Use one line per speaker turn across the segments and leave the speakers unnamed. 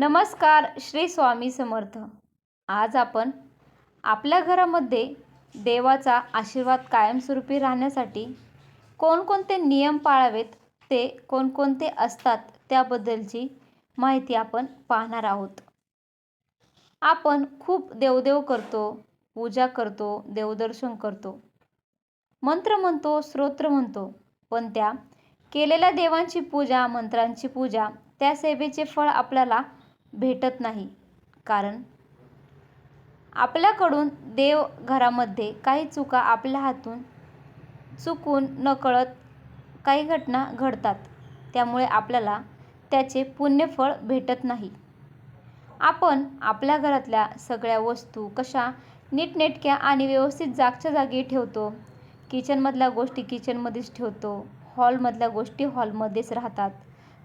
नमस्कार श्री स्वामी समर्थ. आज आपण आपल्या घरामध्ये देवाचा आशीर्वाद कायमस्वरूपी राहण्यासाठी कोणकोणते नियम पाळावेत ते कोणकोणते असतात त्याबद्दलची माहिती आपण पाहणार आहोत. आपण खूप देवदेव करतो पूजा करतो देवदर्शन करतो. मंत्र म्हणतो स्तोत्र म्हणतो पण त्या केलेल्या देवांची पूजा मंत्रांची पूजा त्या सेवेचे फळ आपल्याला भेटत नाही. कारण आपल्याकडून देव घरामध्ये काही चुका आपल्या हातून चुकून नकळत काही घटना घडतात. त्यामुळे आपल्याला त्याचे पुण्यफळ भेटत नाही. आपण आपल्या घरातल्या सगळ्या वस्तू कशा नीटनेटक्या आणि व्यवस्थित जागच्या जागी ठेवतो? किचनमधल्या गोष्टी किचनमध्येच ठेवतो. हॉलमधल्या गोष्टी हॉलमध्येच राहतात.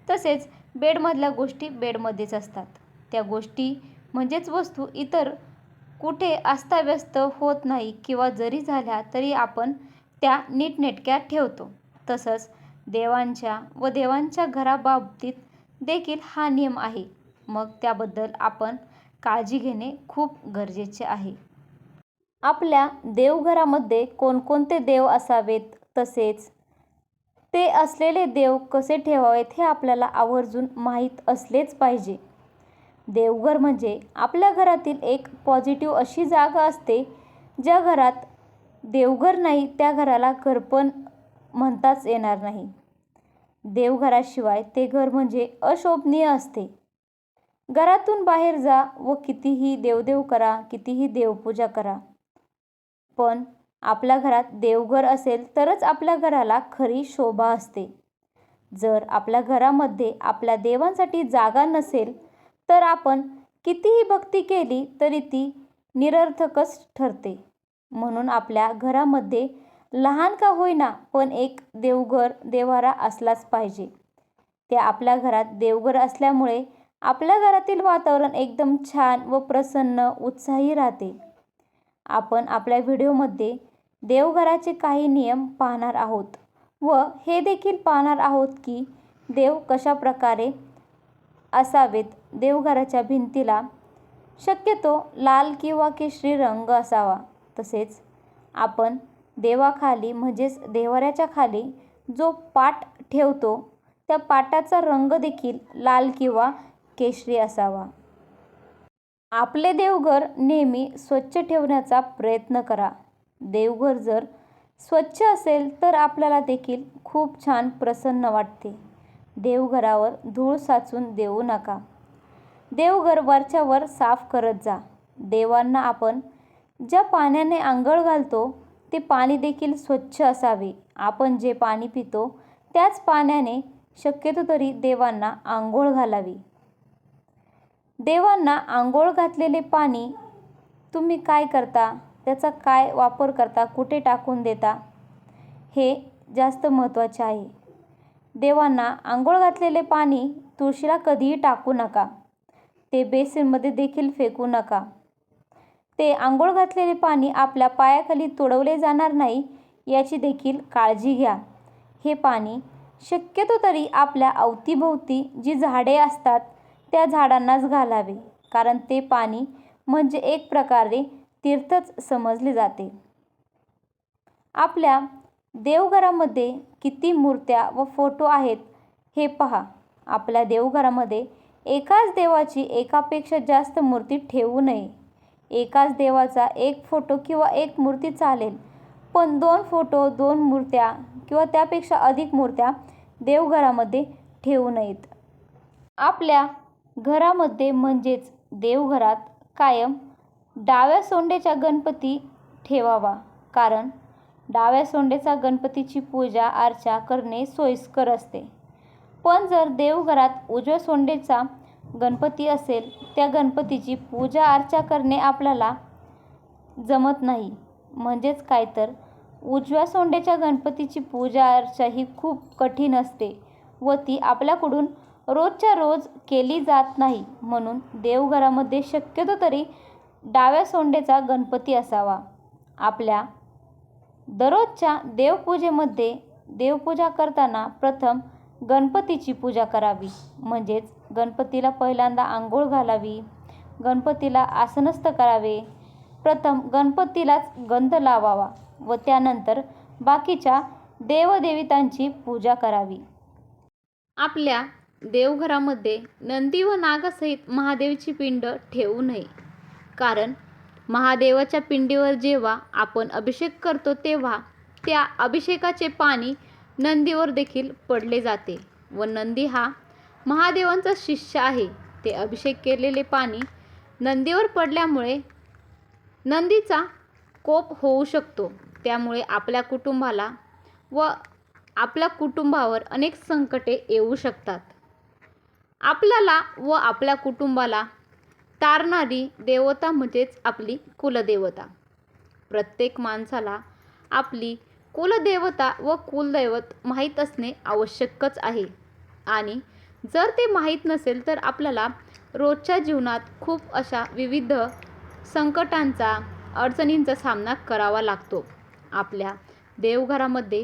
तसेच बेडमधल्या गोष्टी बेडमध्येच असतात. त्या गोष्टी म्हणजेच वस्तू इतर कुठे अस्ताव्यस्त होत नाही किंवा जरी झाल्या तरी आपण त्या नीटनेटक्या ठेवतो. तसंच देवांच्या व देवांच्या घराबाबतीत देखील हा नियम आहे. मग त्याबद्दल आपण काळजी घेणे खूप गरजेचे आहे. आपल्या देवघरामध्ये कोणकोणते देव असावेत तसेच ते असलेले देव कसे ठेवावेत हे आपल्याला आवर्जून माहीत असलेच पाहिजे. देवघर म्हणजे आपल्या घरातील एक पॉझिटिव्ह अशी जागा असते ज्या घरात देवघर नाही त्या घराला घरपण म्हणताच येणार नाही. देवघराशिवाय ते घर म्हणजे अशोभनीय असते. घरातून बाहेर जा व कितीही देवदेव करा कितीही देवपूजा करा. पण आपल्या घरात देवघर असेल तरच आपल्या घराला खरी शोभा असते. जर आपल्या घरामध्ये आपल्या देवांसाठी जागा नसेल तर आपण कितीही भक्ती केली तरी ती निरर्थकच ठरते. म्हणून आपल्या घरामध्ये लहान का होईना पण एक देवघर देवारा असलाच पाहिजे. ते आपल्या घरात देवघर असल्यामुळे आपल्या घरातील वातावरण एकदम छान व प्रसन्न उत्साही राहते. आपण आपल्या व्हिडिओमध्ये देवघराचे काही नियम पाहणार आहोत व हे देखील पाहणार आहोत की देव कशा प्रकारे असावेत देवघराच्या भिंतीला शक्यतो लाल किंवा केशरी रंग असावा. तसेच आपण देवाखाली म्हणजेच देवाऱ्याच्या खाली जो पाट ठेवतो त्या पाटाचा रंग देखील लाल किंवा केशरी असावा. आपले देवघर नेहमी स्वच्छ ठेवण्याचा प्रयत्न करा. देवघर जर स्वच्छ असेल तर आपल्याला देखील खूप छान प्रसन्न वाटते. देवघरावर धूळ साचून देऊ नका. देवघर वरच्यावर साफ करत जा. देवांना आपण ज्या पाण्याने आंघोळ घालतो ते पाणी देखील स्वच्छ असावे. आपण जे पाणी पितो त्याच पाण्याने शक्यतो तरी देवांना आंघोळ घालावी. देवांना आंघोळ घातलेले पाणी तुम्ही काय करता? त्याचा काय वापर करता कुठे टाकून देता हे जास्त महत्त्वाचे आहे. देवांना आंघोळ घातलेले पाणी तुळशीला कधीही टाकू नका. ते बेसिनमध्ये देखील फेकू नका. ते आंघोळ घातलेले पाणी आपल्या पायाखाली तुडवले जाणार नाही याची देखील काळजी घ्या. हे पाणी शक्यतो तरी आपल्या अवतीभोवती जी झाडे असतात त्या झाडांनाच घालावे कारण ते पाणी म्हणजे एक प्रकारे तीर्थच समजले जाते. आपल्या देवघरामध्ये किती मूर्त्या व फोटो आहेत हे पहा. आपल्या देवघरामध्ये एकाच देवाची एकापेक्षा जास्त मूर्ती ठेवू नये. एकाच देवाचा एक फोटो किंवा एक मूर्ती चालेल पण दोन फोटो दोन मूर्त्या किंवा त्यापेक्षा अधिक मूर्त्या देवघरामध्ये ठेवू नयेत. आपल्या घरामध्ये म्हणजेच देवघरात कायम डाव्या सोंडेचा गणपती ठेवावा कारण डाव्या सोंडेचा गणपतीची पूजा अर्चा करणे सोयीस्कर असते. पण जर देवघरात उजव्या सोंडेचा गणपती असेल त्या गणपतीची पूजा अर्चा करणे आपल्याला जमत नाही. म्हणजेच काय तर उजव्या सोंडेच्या गणपतीची पूजा अर्चा ही खूप कठीण असते व ती आपल्याकडून रोजच्या रोज केली जात नाही म्हणून देवघरामध्ये शक्यतो तरी डाव्या सोंडेचा गणपती असावा. आपल्या दररोजच्या देवपूजेमध्ये देवपूजा करताना प्रथम गणपतीची पूजा करावी. म्हणजेच गणपतीला पहिल्यांदा आंघोळ घालावी गणपतीला आसनस्थ करावे. प्रथम गणपतीलाच गंध लावावा व त्यानंतर बाकीच्या देवदेवतांची पूजा करावी. आपल्या देवघरामध्ये नंदी व नागासहित महादेवची पिंड ठेवू नये. कारण महादेवाच्या पिंडीवर जेव्हा आपण अभिषेक करतो तेव्हा त्या अभिषेकाचे पाणी नंदीवर देखील पडले जाते व नंदी हा महादेवांचा शिष्य आहे. ते अभिषेक केलेले पाणी नंदीवर पडल्यामुळे नंदीचा कोप होऊ शकतो. त्यामुळे आपल्या कुटुंबाला व आपल्या कुटुंबावर अनेक संकटे येऊ शकतात. आपल्याला व आपल्या कुटुंबाला तारणारी देवता म्हणजेच आपली कुलदेवता. प्रत्येक माणसाला आपली कुलदेवता व कुलदैवत माहीत असणे आवश्यकच आहे. आणि जर ते माहीत नसेल तर आपल्याला रोजच्या जीवनात खूप अशा विविध संकटांचा अडचणींचा सामना करावा लागतो. आपल्या देवघरामध्ये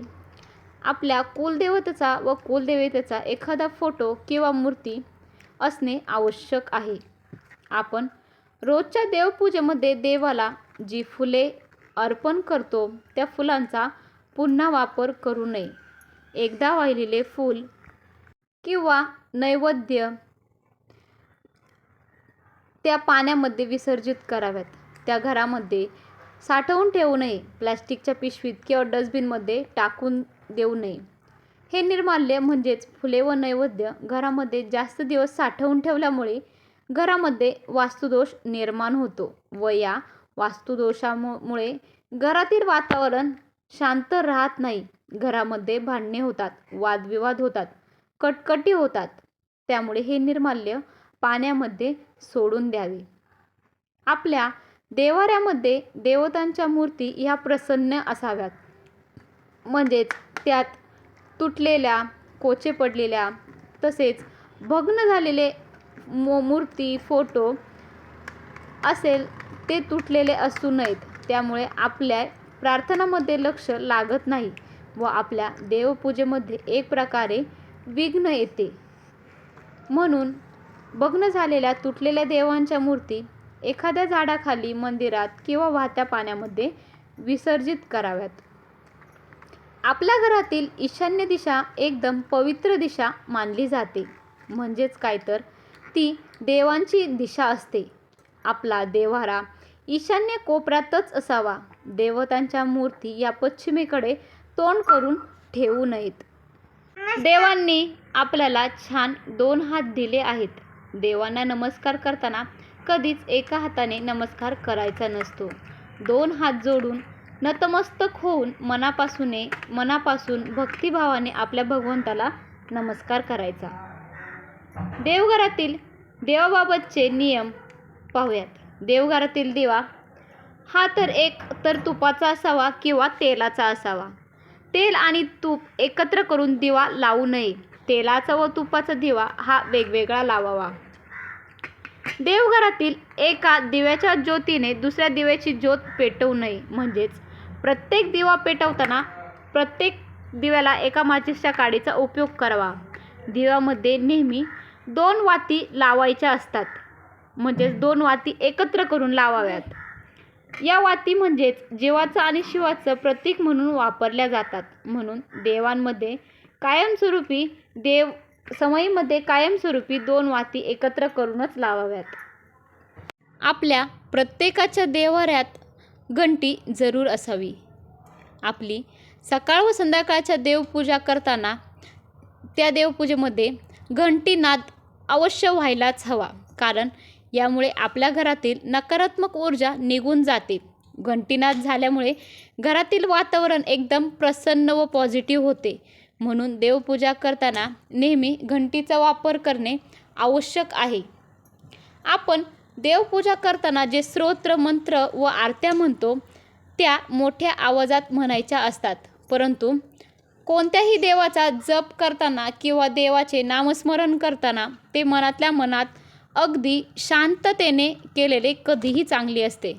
आपल्या कुलदेवतेचा व कुलदेवतेचा एखादा फोटो किंवा मूर्ती असणे आवश्यक आहे. आपण रोजच्या देवपूजेमध्ये देवाला जी फुले अर्पण करतो त्या फुलांचा पुन्हा वापर करू नये. एकदा वाहिलेले फूल किंवा नैवेद्य त्या पाण्यामध्ये विसर्जित कराव्यात. त्या घरामध्ये साठवून ठेवू नये. प्लॅस्टिकच्या पिशवीत किंवा डस्टबिनमध्ये टाकून देऊ नये. हे निर्माल्य म्हणजेच फुले व नैवेद्य घरामध्ये जास्त दिवस साठवून ठेवल्यामुळे घरामध्ये वास्तुदोष निर्माण होतो व या वास्तुदोषामुळे घरातील वातावरण शांत राहत नाही. घरामध्ये भांडणे होतात वादविवाद होतात कटकटी होतात. त्यामुळे हे निर्माल्य पाण्यामध्ये सोडून द्यावे. आपल्या देवाऱ्यामध्ये देवतांच्या मूर्ती ह्या प्रसन्न असाव्यात. म्हणजेच त्यात तुटलेल्या कोचे पडलेल्या तसेच भग्न झालेले मो मूर्ती फोटो असेल ते तुटलेले असू नयेत. त्यामुळे आपल्या प्रार्थनामध्ये लक्ष लागत नाही व आपल्या देवपूजेमध्ये एक प्रकारे विघ्न येते. म्हणून भग्न झालेल्या तुटलेल्या देवांच्या मूर्ती एखाद्या झाडाखाली मंदिरात किंवा वाहत्या पाण्यामध्ये विसर्जित कराव्यात. आपल्या घरातील ईशान्य दिशा एकदम पवित्र दिशा मानली जाते. म्हणजेच काय तर ती देवांची दिशा असते. आपला देव्हारा ईशान्य कोपऱ्यातच असावा. देवतांच्या मूर्ती या पश्चिमेकडे तोंड करून ठेवू नयेत. देवांनी आपल्याला छान दोन हात दिले आहेत. देवांना नमस्कार करताना कधीच एका हाताने नमस्कार करायचा नसतो. दोन हात जोडून नतमस्तक होऊन मनापासून मनापासून भक्तिभावाने आपल्या भगवंताला नमस्कार करायचा. देवघरातील देवाबाबतचे नियम पाहूयात. देवघरातील दिवा हा तर एक तर तुपाचा असावा किंवा तेलाचा असावा. तेल आणि तूप एकत्र करून दिवा लावू नये. तेलाचा व तुपाचा दिवा हा वेगवेगळा लावावा. देवघरातील एका दिव्याच्या ज्योतीने दुसऱ्या दिव्याची ज्योत पेटवू नये. म्हणजेच प्रत्येक दिवा पेटवताना प्रत्येक दिव्याला एका माचिसच्या काडीचा उपयोग करावा. दिव्यामध्ये नेहमी दोन वाती लावायच्या असतात. म्हणजेच दोन वाती एकत्र करून लावाव्यात. या वाती म्हणजेच जीवाचं आणि शिवाचं प्रतीक म्हणून वापरल्या जातात. म्हणून देवांमध्ये कायमस्वरूपी देव समयीमध्ये कायमस्वरूपी दोन वाती एकत्र करूनच लावाव्यात. आपल्या प्रत्येकाच्या देवाऱ्यात घंटी जरूर असावी. आपली सकाळ व संध्याकाळच्या देवपूजा करताना त्या देवपूजेमध्ये घंटीनाद अवश्य व्हायलाच हवा. कारण यामुळे आपल्या घरातील नकारात्मक ऊर्जा निघून जाते. घंटीनाद झाल्यामुळे घरातील वातावरण एकदम प्रसन्न व पॉझिटिव्ह होते. म्हणून देवपूजा करताना नेहमी घंटीचा वापर करणे आवश्यक आहे. आपण देवपूजा करताना जे स्तोत्र मंत्र व आरत्या म्हणतो त्या मोठ्या आवाजात म्हणायच्या असतात. परंतु कोणत्याही देवाचा जप करताना किंवा देवाचे नामस्मरण करताना ते मनातल्या मनात अगदी शांततेने केलेले कधीही चांगली असते.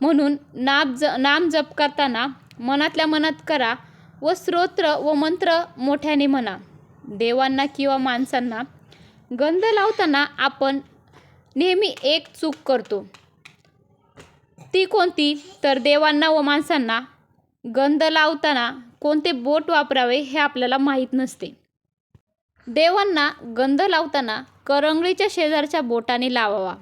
म्हणून नाम ज नाम जप करताना मनातल्या मनात करा व स्तोत्र व मंत्र मोठ्याने म्हणा. देवांना किंवा माणसांना गंध लावताना आपण नेहमी एक चूक करतो. ती कोणती? तर देवांना व माणसांना गंध लावताना कोणते बोट वापरावे हे आपल्याला माहीत नसते. देवांना गंध लावताना करंगळीच्या शेजारच्या बोटाने लावावा.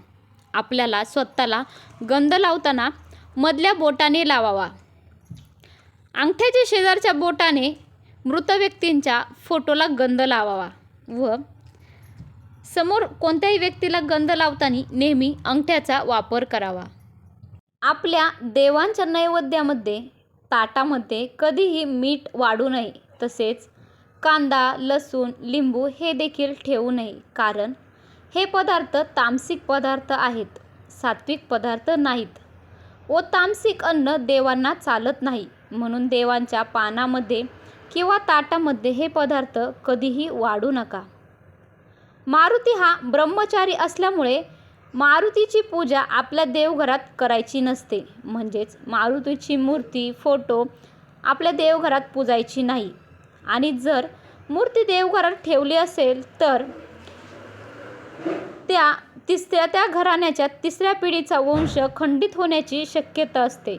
आपल्याला स्वतःला गंध लावताना मधल्या बोटाने लावावा. अंगठ्याच्या शेजारच्या बोटाने मृत व्यक्तींच्या फोटोला गंध लावावा व समोर कोणत्याही व्यक्तीला गंध लावताना नेहमी अंगठ्याचा वापर करावा. आपल्या देवांच्या नैवेद्यामध्ये ताटामध्ये कधीही मीठ वाढू नये तसेच कांदा लसूण लिंबू हे देखील ठेवू नये कारण हे पदार्थ तामसिक पदार्थ आहेत सात्विक पदार्थ नाहीत. व तामसिक अन्न देवांना चालत नाही म्हणून देवांच्या पानामध्ये किंवा ताटामध्ये हे पदार्थ कधीही वाढू नका. मारुती हा ब्रह्मचारी असल्यामुळे मारुतीची पूजा आपल्या देवघरात करायची नसते. म्हणजेच मारुतीची मूर्ती फोटो आपल्या देवघरात पूजायची नाही. आणि जर मूर्ती देवघरात ठेवली असेल तर त्या तिसऱ्या त्या घराण्याच्या तिसऱ्या पिढीचा वंश खंडित होण्याची शक्यता असते.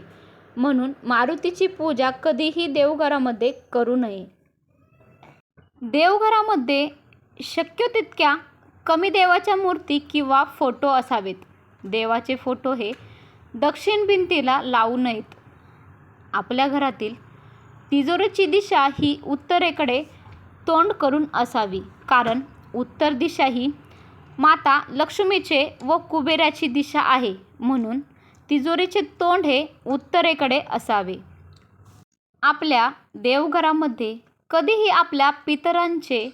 म्हणून मारुतीची पूजा कधीही देवघरामध्ये करू नये. देवघरामध्ये शक्य तितक्या कमी देवाच्या मूर्ती किंवा फोटो असावेत. देवाचे फोटो हे दक्षिण भिंतीला लावू नयेत. आपल्या घरातील तिजोरीची दिशा ही उत्तरेकडे तोंड करून असावी. कारण उत्तर दिशा ही माता लक्ष्मीचे व कुबेराची दिशा आहे. म्हणून तिजोरीचे तोंड हे उत्तरेकडे असावे. आपल्या देवघरामध्ये कधीही आपल्या पितरांचे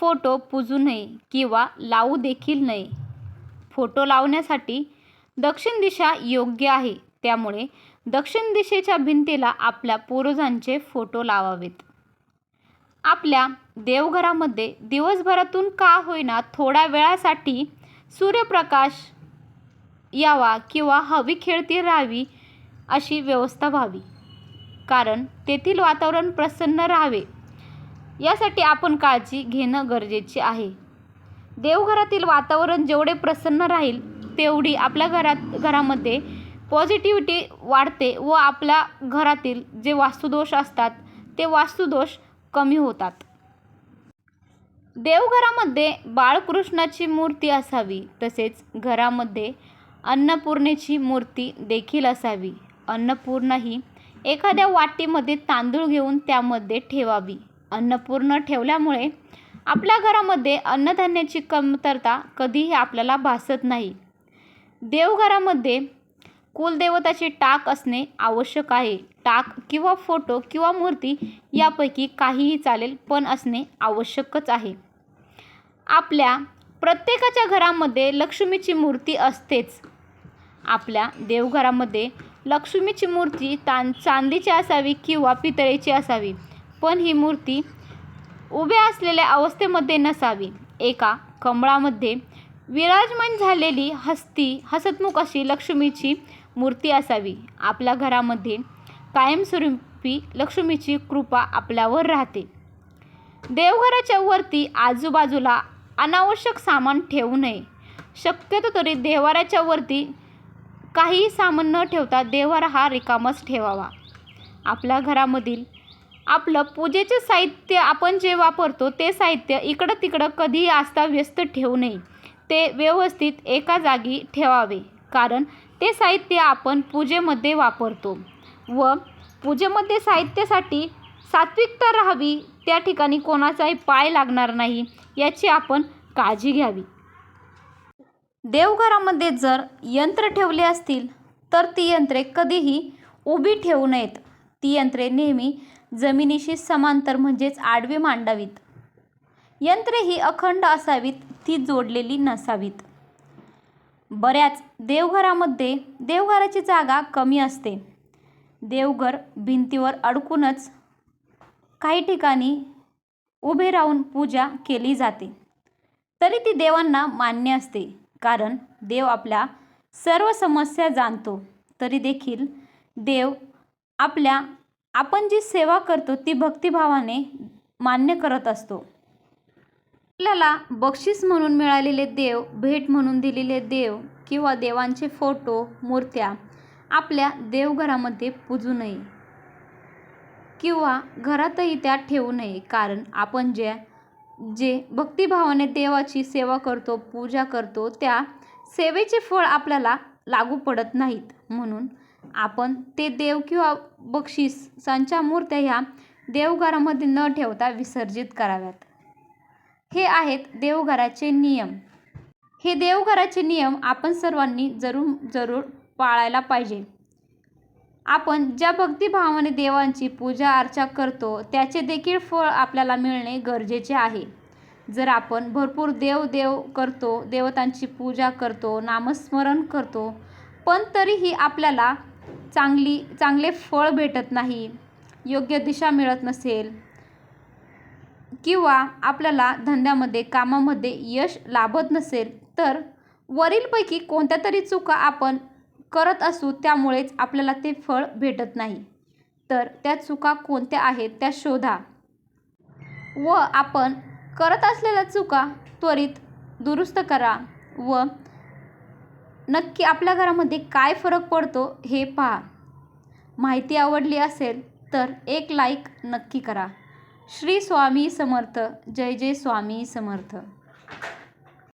फोटो पुजू नये किंवा लावू देखील नये. फोटो लावण्यासाठी दक्षिण दिशा योग्य आहे. त्यामुळे दक्षिण दिशेच्या भिंतीला आपल्या पूर्वजांचे फोटो लावावेत. आपल्या देवघरामध्ये दिवसभरातून का होईना थोड्या वेळासाठी सूर्यप्रकाश यावा किंवा हवी खेळती राहावी अशी व्यवस्था व्हावी. कारण तेथील वातावरण प्रसन्न राहावे. यासाठी आपण काळजी घेणं गरजेचे आहे. देवघरातील वातावरण जेवढे प्रसन्न राहील तेवढी आपल्या घरात घरामध्ये पॉझिटिव्हिटी वाढते व आपल्या घरातील जे वास्तुदोष असतात ते वास्तुदोष कमी होतात. देवघरामध्ये बाळकृष्णाची मूर्ती असावी तसेच घरामध्ये अन्नपूर्णेची मूर्ती देखील असावी. अन्नपूर्णा ही एखाद्या वाटीमध्ये तांदूळ घेऊन त्यामध्ये ठेवावी. अन्नपूर्ण ठेवल्यामुळे आपल्या घरामध्ये अन्नधान्याची कमतरता कधीही आपल्याला भासत नाही. देवघरामध्ये कुलदेवताची टाक असणे आवश्यक आहे. टाक किंवा फोटो किंवा मूर्ती यापैकी काहीही चालेल पण असणे आवश्यकच आहे. आपल्या प्रत्येकाच्या घरामध्ये लक्ष्मीची मूर्ती असतेच. आपल्या देवघरामध्ये लक्ष्मीची मूर्ती तां चांदीची असावी किंवा पितळेची असावी. पण ही मूर्ती उभ्या असलेल्या अवस्थेमध्ये नसावी. एका कमळामध्ये विराजमान झालेली हस्ती हसतमुख अशी लक्ष्मीची मूर्ती असावी. आपल्या घरामध्ये कायमस्वरूपी लक्ष्मीची कृपा आपल्यावर राहते. देवघराच्या वरती आजूबाजूला अनावश्यक सामान ठेवू नये. शक्यतो तरी देवाराच्या वरती काहीही सामान न ठेवता देवारा हा रिकामच ठेवावा. आपल्या घरामधील आपलं पूजेचे साहित्य आपण जे वापरतो ते साहित्य इकडं तिकडं कधीही अस्ताव्यस्त ठेवू नये. ते व्यवस्थित एका जागी ठेवावे. कारण ते साहित्य आपण पूजेमध्ये वापरतो व पूजेमध्ये साहित्यासाठी सात्विकता राहावी त्या ठिकाणी कोणाचाही पाय लागणार नाही याची आपण काळजी घ्यावी. देवघरामध्ये जर यंत्र ठेवले असतील तर ती यंत्रे कधीही उभी ठेवू नयेत. ती यंत्रे नेहमी जमिनीशी समांतर म्हणजेच आडवी मांडावीत. यंत्रे ही अखंड असावीत ती जोडलेली नसावीत. बऱ्याच देवघरामध्ये देवघराची जागा कमी असते. देवघर भिंतीवर अडकूनच काही ठिकाणी उभे राहून पूजा केली जाते. तरी ती देवांना मान्य असते कारण देव आपल्या सर्व समस्या जाणतो. तरी देखील देव आपल्या आपण जी सेवा करतो ती भक्तिभावाने मान्य करत असतो. आपल्याला बक्षीस म्हणून मिळालेले देव भेट म्हणून दिलेले देव किंवा देवांचे फोटो मूर्त्या आपल्या देवघरामध्ये पूजू नये किंवा घरातही त्या ठेवू नये. कारण आपण ज्या जे भक्तिभावाने देवाची सेवा करतो पूजा करतो त्या सेवेचे फळ आपल्याला लागू पडत नाहीत. म्हणून आपण ते देव किंवा बक्षिसांच्या मूर्त्या ह्या देवघरामध्ये न ठेवता विसर्जित कराव्यात. हे आहेत देवघराचे नियम. हे देवघराचे नियम आपण सर्वांनी जरूर जरूर पाळायला पाहिजे. आपण ज्या भक्तिभावाने देवांची पूजा अर्चा करतो त्याचे देखील फळ आपल्याला मिळणे गरजेचे आहे. जर आपण भरपूर देव देव करतो देवतांची पूजा करतो नामस्मरण करतो पण तरीही आपल्याला चांगली चांगले फळ भेटत नाही योग्य दिशा मिळत नसेल किंवा आपल्याला धंद्यामध्ये कामामध्ये यश लाभत नसेल तर वरीलपैकी कोणत्या तरी चुका आपण करत असू त्यामुळेच आपल्याला ते फळ भेटत नाही. तर त्या चुका कोणत्या आहेत त्या शोधा. व आपण करत असलेल्या चुका त्वरित दुरुस्त करा व नक्की आपल्या घरामध्ये काय फरक पडतो हे पहा. माहिती आवडली असेल तर एक लाईक नक्की करा. श्री स्वामी समर्थ. जय जय स्वामी समर्थ.